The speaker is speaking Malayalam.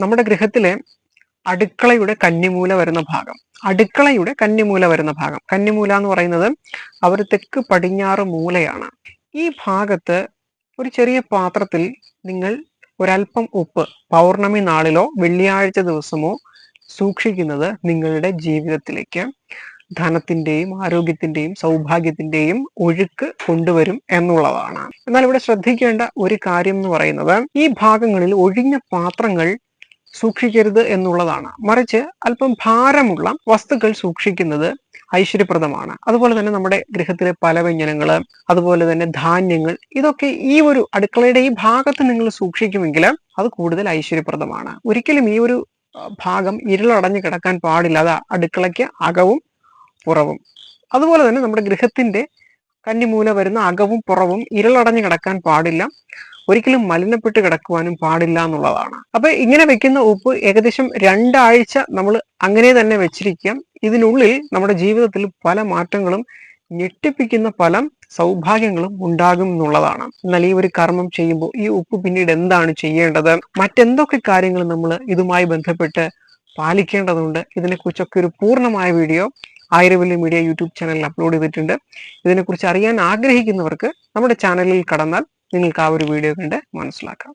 നമ്മുടെ ഗൃഹത്തിലെ അടുക്കളയുടെ കന്നിമൂല വരുന്ന ഭാഗം. അടുക്കളയുടെ കന്നിമൂല വരുന്ന ഭാഗം. കന്നിമൂല എന്ന് പറയുന്നത് അവർ തെക്ക് പടിഞ്ഞാറ് മൂലയാണ്. ഈ ഭാഗത്ത് ഒരു ചെറിയ പാത്രത്തിൽ നിങ്ങൾ ഒരല്പം ഉപ്പ് പൗർണമി നാളിലോ വെള്ളിയാഴ്ച ദിവസമോ സൂക്ഷിക്കുന്നത് നിങ്ങളുടെ ജീവിതത്തിലേക്ക് ധനത്തിന്റെയും ആരോഗ്യത്തിന്റെയും സൗഭാഗ്യത്തിന്റെയും ഒഴുക്ക് കൊണ്ടുവരും എന്നുള്ളതാണ്. എന്നാൽ ഇവിടെ ശ്രദ്ധിക്കേണ്ട ഒരു കാര്യം എന്ന് പറയുന്നത് ഈ ഭാഗങ്ങളിൽ ഒഴിഞ്ഞ പാത്രങ്ങൾ സൂക്ഷിക്കരുത് എന്നുള്ളതാണ്. മറിച്ച് അല്പം ഭാരമുള്ള വസ്തുക്കൾ സൂക്ഷിക്കുന്നത് ഐശ്വര്യപ്രദമാണ്. അതുപോലെ തന്നെ നമ്മുടെ ഗൃഹത്തിലെ പല വ്യഞ്ജനങ്ങൾ അതുപോലെ തന്നെ ധാന്യങ്ങൾ ഇതൊക്കെ ഈ ഒരു അടുക്കളയുടെ ഈ ഭാഗത്ത് നിങ്ങൾ സൂക്ഷിക്കുമെങ്കിൽ അത് കൂടുതൽ ഐശ്വര്യപ്രദമാണ്. ഒരിക്കലും ഈ ഒരു ഭാഗം ഇരുളടഞ്ഞു കിടക്കാൻ പാടില്ല. അത് അടുക്കളയ്ക്ക് അകവും പുറവും. അതുപോലെ തന്നെ നമ്മുടെ ഗൃഹത്തിന്റെ കന്നിമൂല വരുന്ന അകവും പുറവും ഇരുളടഞ്ഞു കിടക്കാൻ പാടില്ല. ഒരിക്കലും മലിനപ്പെട്ട് കിടക്കുവാനും പാടില്ല എന്നുള്ളതാണ്. അപ്പൊ ഇങ്ങനെ വെക്കുന്ന ഉപ്പ് ഏകദേശം രണ്ടാഴ്ച നമ്മൾ അങ്ങനെ തന്നെ വെച്ചിരിക്കാം. ഇതിനുള്ളിൽ നമ്മുടെ ജീവിതത്തിൽ പല മാറ്റങ്ങളും ഞെട്ടിപ്പിക്കുന്ന പല സൗഭാഗ്യങ്ങളും ഉണ്ടാകും എന്നുള്ളതാണ്. എന്നാൽ ഈ ഒരു കർമ്മം ചെയ്യുമ്പോൾ ഈ ഉപ്പ് പിന്നീട് എന്താണ് ചെയ്യേണ്ടത്? മറ്റെന്തൊക്കെ കാര്യങ്ങൾ നമ്മൾ ഇതുമായി ബന്ധപ്പെട്ട് പാലിക്കേണ്ടതുണ്ട്? ഇതിനെക്കുറിച്ചൊക്കെ ഒരു പൂർണമായ വീഡിയോ ആയിരവല്ലി മീഡിയ യൂട്യൂബ് ചാനലിൽ അപ്ലോഡ് ചെയ്തിട്ടുണ്ട്. ഇതിനെക്കുറിച്ച് അറിയാൻ ആഗ്രഹിക്കുന്നവർക്ക് നമ്മുടെ ചാനലിൽ കടന്നാൽ നിങ്ങൾക്ക് ആ ഒരു വീഡിയോ കണ്ട് മനസ്സിലാക്കാം.